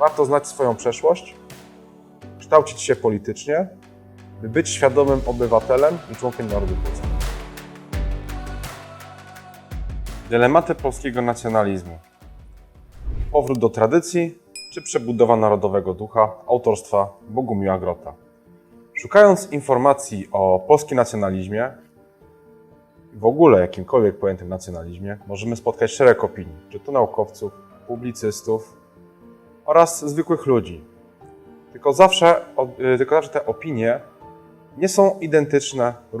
warto znać swoją przeszłość, kształcić się politycznie, by być świadomym obywatelem i członkiem narodu polskiego. Dylematy polskiego nacjonalizmu. Powrót do tradycji czy przebudowa narodowego ducha autorstwa Bogumiła Grota. Szukając informacji o polskim nacjonalizmie, w ogóle jakimkolwiek pojętym nacjonalizmie, możemy spotkać szereg opinii, czy to naukowców, publicystów oraz zwykłych ludzi. Tylko zawsze, y, tylko zawsze te opinie nie są identyczne, y,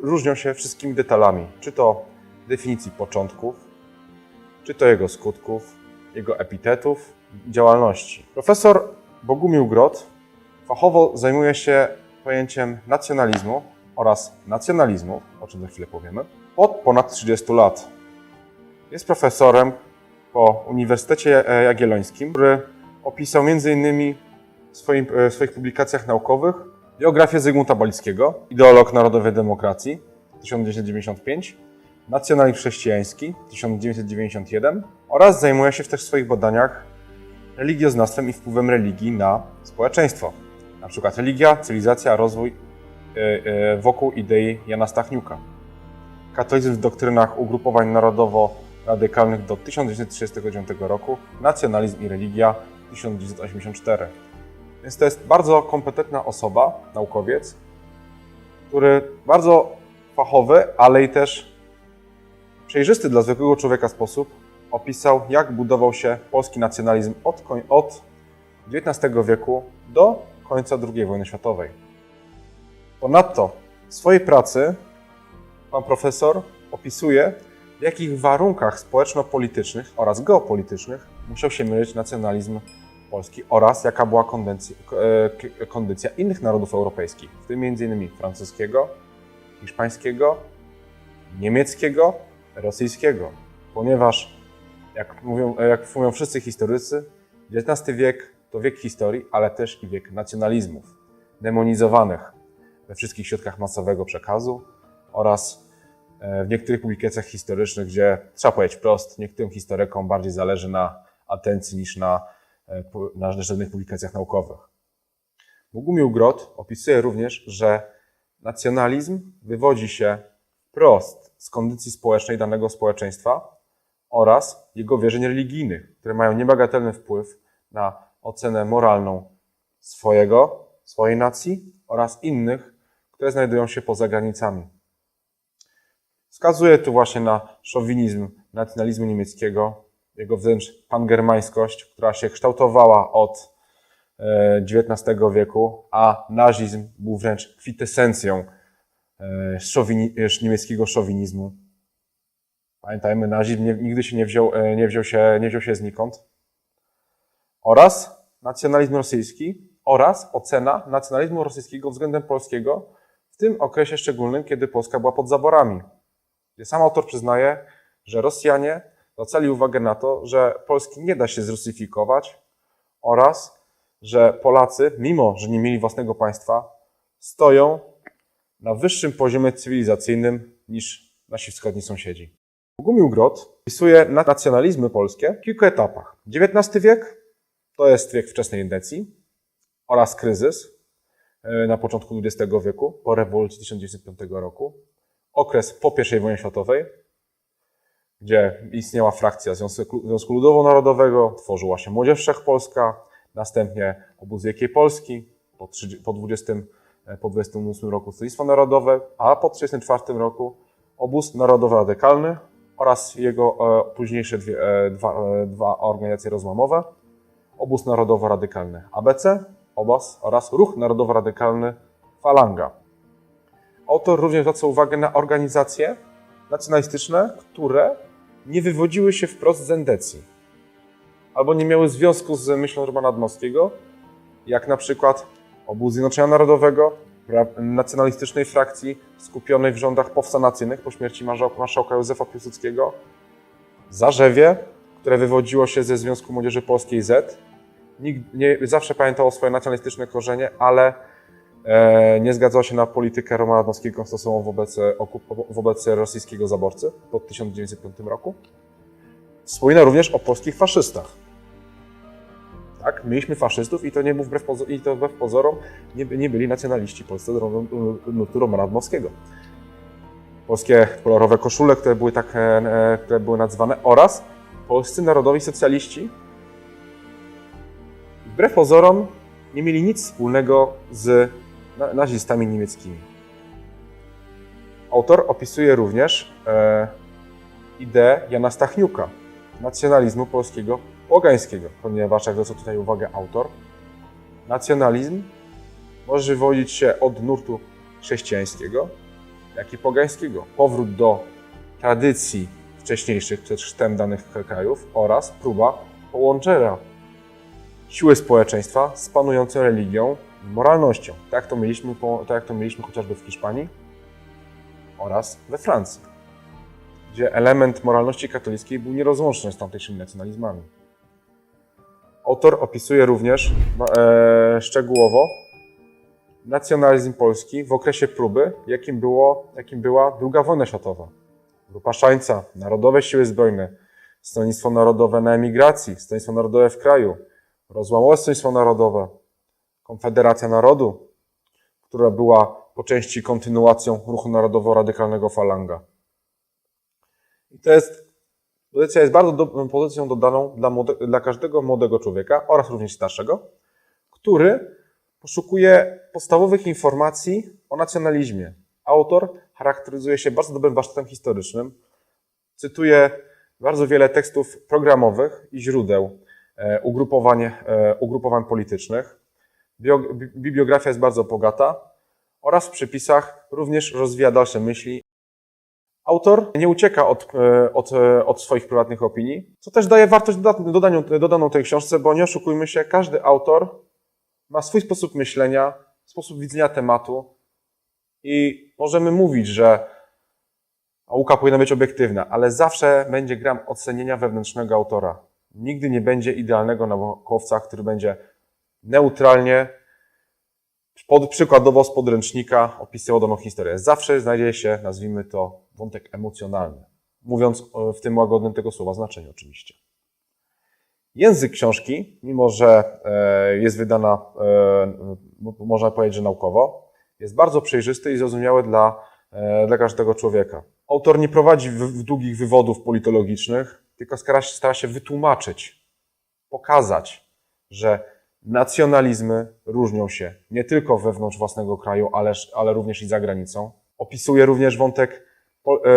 różnią się wszystkimi detalami, czy to definicji początków, czy to jego skutków, jego epitetów, działalności. Profesor Bogumił Grot fachowo zajmuje się pojęciem nacjonalizmu oraz nacjonalizmu, o czym za chwilę powiemy, od ponad 30 lat. Jest profesorem po Uniwersytecie Jagiellońskim, który opisał m.in. w, swoim, e, w swoich publikacjach naukowych biografię Zygmunta Balickiego, ideolog narodowej demokracji 1995, nacjonalizm chrześcijański 1991 oraz zajmuje się też w swoich badaniach religioznawstwem i wpływem religii na społeczeństwo. Na przykład religia, cywilizacja, rozwój e, e, wokół idei Jana Stachniuka. Katolicyzm w doktrynach ugrupowań narodowo-radykalnych do 1939 roku, nacjonalizm i religia 1984. Więc to jest bardzo kompetentna osoba, naukowiec, który bardzo fachowy, ale i też przejrzysty dla zwykłego człowieka sposób opisał, jak budował się polski nacjonalizm od, od XIX wieku do końca II wojny światowej. Ponadto w swojej pracy pan profesor opisuje, w jakich warunkach społeczno-politycznych oraz geopolitycznych musiał się mylić nacjonalizm polski oraz jaka była kondencja, e, kondycja innych narodów europejskich, w tym m.in. francuskiego, hiszpańskiego, niemieckiego, rosyjskiego, ponieważ jak mówią, e, jak mówią wszyscy historycy, XIX wiek to wiek historii, ale też i wiek nacjonalizmów, demonizowanych we wszystkich środkach masowego przekazu oraz e, w niektórych publikacjach historycznych, gdzie trzeba powiedzieć wprost, niektórym historykom bardziej zależy na atencji niż na, na żadnych publikacjach naukowych. Bogumił Grot opisuje również, że nacjonalizm wywodzi się wprost z kondycji społecznej danego społeczeństwa oraz jego wierzeń religijnych, które mają niebagatelny wpływ na ocenę moralną swojego, swojej nacji oraz innych, które znajdują się poza granicami. Wskazuje tu właśnie na szowinizm nacjonalizmu niemieckiego, jego wręcz pangermańskość, która się kształtowała od e, XIX wieku, a nazizm był wręcz kwintesencją e, e, niemieckiego szowinizmu. Pamiętajmy, nazizm nigdy się nie wziął, e, nie, wziął się nie wziął się znikąd. Oraz nacjonalizm rosyjski oraz ocena nacjonalizmu rosyjskiego względem polskiego w tym okresie szczególnym, kiedy Polska była pod zaborami. Sam autor przyznaje, że Rosjanie zwracali uwagę na to, że Polski nie da się zrusyfikować oraz, że Polacy, mimo że nie mieli własnego państwa, stoją na wyższym poziomie cywilizacyjnym niż nasi wschodni sąsiedzi. Bogumił Grot opisuje na- nacjonalizmy polskie w kilku etapach. XIX wiek to jest wiek wczesnej indecji oraz kryzys e, na początku XX wieku, po rewolucji 1905 roku, okres po I wojnie światowej, gdzie istniała frakcja Związku, Ludowo-Narodowego, tworzyła się Młodzież Wszechpolska, następnie Obóz Wielkiej Polski, po, 30, po, 20, e, po 28 roku Stronnictwo Narodowe, a po 1934 roku Obóz Narodowo-Radykalny oraz jego e, późniejsze dwie, e, dwa, e, dwa organizacje rozłamowe, Obóz Narodowo-Radykalny ABC obóz oraz Ruch Narodowo-Radykalny Falanga. Autor również zwraca uwagę na organizacje nacjonalistyczne, które nie wywodziły się wprost z endecji. Albo nie miały związku z myślą Romana Dmowskiego, jak na przykład Obóz Zjednoczenia Narodowego, nacjonalistycznej frakcji skupionej w rządach powstanacyjnych po śmierci marszałka, Józefa Piłsudskiego, Zarzewie, które wywodziło się ze Związku Młodzieży Polskiej Z, Nikt nie, zawsze pamiętało swoje nacjonalistyczne korzenie, ale nie zgadzało się na politykę Romana Dmowskiego stosowną wobec, okup- wobec rosyjskiego zaborcy po 1905 roku. Wspomina również o polskich faszystach. Tak? Mieliśmy faszystów i to nie wbrew, pozo- i to wbrew pozorom nie, nie byli nacjonaliści polscy nurtu Romana Dmowskiego. Polskie kolorowe koszule, które były tak, e, e, które były nazwane oraz polscy narodowi socjaliści wbrew pozorom nie mieli nic wspólnego z nazistami niemieckimi. Autor opisuje również e, ideę Jana Stachniuka, nacjonalizmu polskiego pogańskiego, ponieważ, jak zwraca tutaj uwagę autor, nacjonalizm może wywodzić się od nurtu chrześcijańskiego, jak i pogańskiego. Powrót do tradycji wcześniejszych przed chrztem danych krajów oraz próba połączenia siły społeczeństwa z panującą religią moralnością. Tak to mieliśmy, tak jak to mieliśmy chociażby w Hiszpanii oraz we Francji, gdzie element moralności katolickiej był nierozłączny z tamtejszymi nacjonalizmami. Autor opisuje również no, e, szczegółowo nacjonalizm polski w okresie próby, jakim, było, jakim była II wojna światowa. Grupa Szańca, Narodowe Siły Zbrojne, Stronnictwo Narodowe na emigracji, Stronnictwo Narodowe w kraju, rozłamowe Stronnictwo Narodowe, Konfederacja Narodu, która była po części kontynuacją ruchu narodowo-radykalnego Falanga. I to jest, pozycja jest bardzo do, pozycją dodaną dla, młode, dla każdego młodego człowieka oraz również starszego, który poszukuje podstawowych informacji o nacjonalizmie. Autor charakteryzuje się bardzo dobrym warsztatem historycznym, cytuje bardzo wiele tekstów programowych i źródeł e, ugrupowań, e, ugrupowań politycznych. Bibliografia jest bardzo bogata oraz w przypisach również rozwija dalsze myśli. Autor nie ucieka od, e, od, e, od swoich prywatnych opinii, co też daje wartość doda- dodanią, dodaną tej książce, bo nie oszukujmy się, każdy autor ma swój sposób myślenia, sposób widzenia tematu i możemy mówić, że nauka powinna być obiektywna, ale zawsze będzie gram ocenienia wewnętrznego autora. Nigdy nie będzie idealnego naukowca, który będzie neutralnie, pod, przykładowo z podręcznika opisywał daną historię. Zawsze znajdzie się, nazwijmy to, wątek emocjonalny. Mówiąc o- w tym łagodnym tego słowa znaczeniu oczywiście. Język książki, mimo że e, jest wydana, e, mo- można powiedzieć, że naukowo, jest bardzo przejrzysty i zrozumiały dla, e, dla każdego człowieka. Autor nie prowadzi długich wywodów politologicznych, tylko stara się wytłumaczyć, pokazać, że nacjonalizmy różnią się nie tylko wewnątrz własnego kraju, ale, ale również i za granicą. Opisuje również wątek po, e,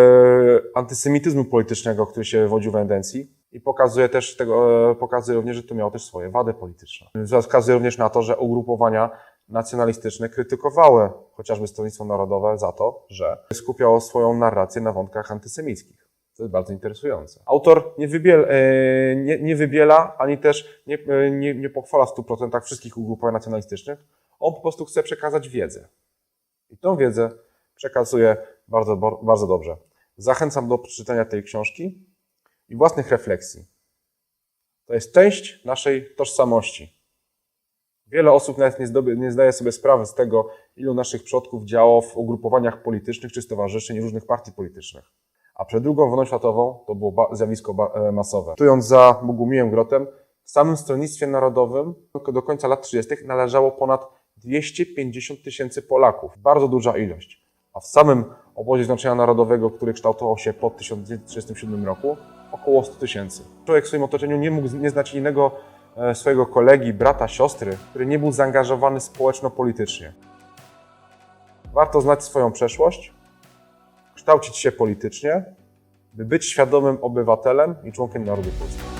antysemityzmu politycznego, który się wywodził w Endencji i pokazuje też tego, e, pokazuje również, że to miało też swoje wady polityczne. Wskazuje również na to, że ugrupowania nacjonalistyczne krytykowały chociażby Stronnictwo Narodowe za to, że skupiało swoją narrację na wątkach antysemickich. To jest bardzo interesujące. Autor nie, wybiel, e, nie, nie wybiela, ani też nie, e, nie, nie pochwala w 100% wszystkich ugrupowań nacjonalistycznych. On po prostu chce przekazać wiedzę. I tą wiedzę przekazuje bardzo, bardzo dobrze. Zachęcam do przeczytania tej książki i własnych refleksji. To jest część naszej tożsamości. Wiele osób nawet nie, zdoby, nie zdaje sobie sprawy z tego, ilu naszych przodków działało w ugrupowaniach politycznych czy stowarzyszeń różnych partii politycznych. A przed II wojną światową to było zjawisko e, masowe. Tując za Bogumiłem Grotem, w samym Stronnictwie Narodowym do końca lat 30. należało ponad 250 tysięcy Polaków. Bardzo duża ilość. A w samym obozie Zjednoczenia Narodowego, który kształtował się po 1937 roku, około 100 tysięcy. Człowiek w swoim otoczeniu nie mógł nie znać innego e, swojego kolegi, brata, siostry, który nie był zaangażowany społeczno-politycznie. Warto znać swoją przeszłość, kształcić się politycznie, by być świadomym obywatelem i członkiem narodu polskiego.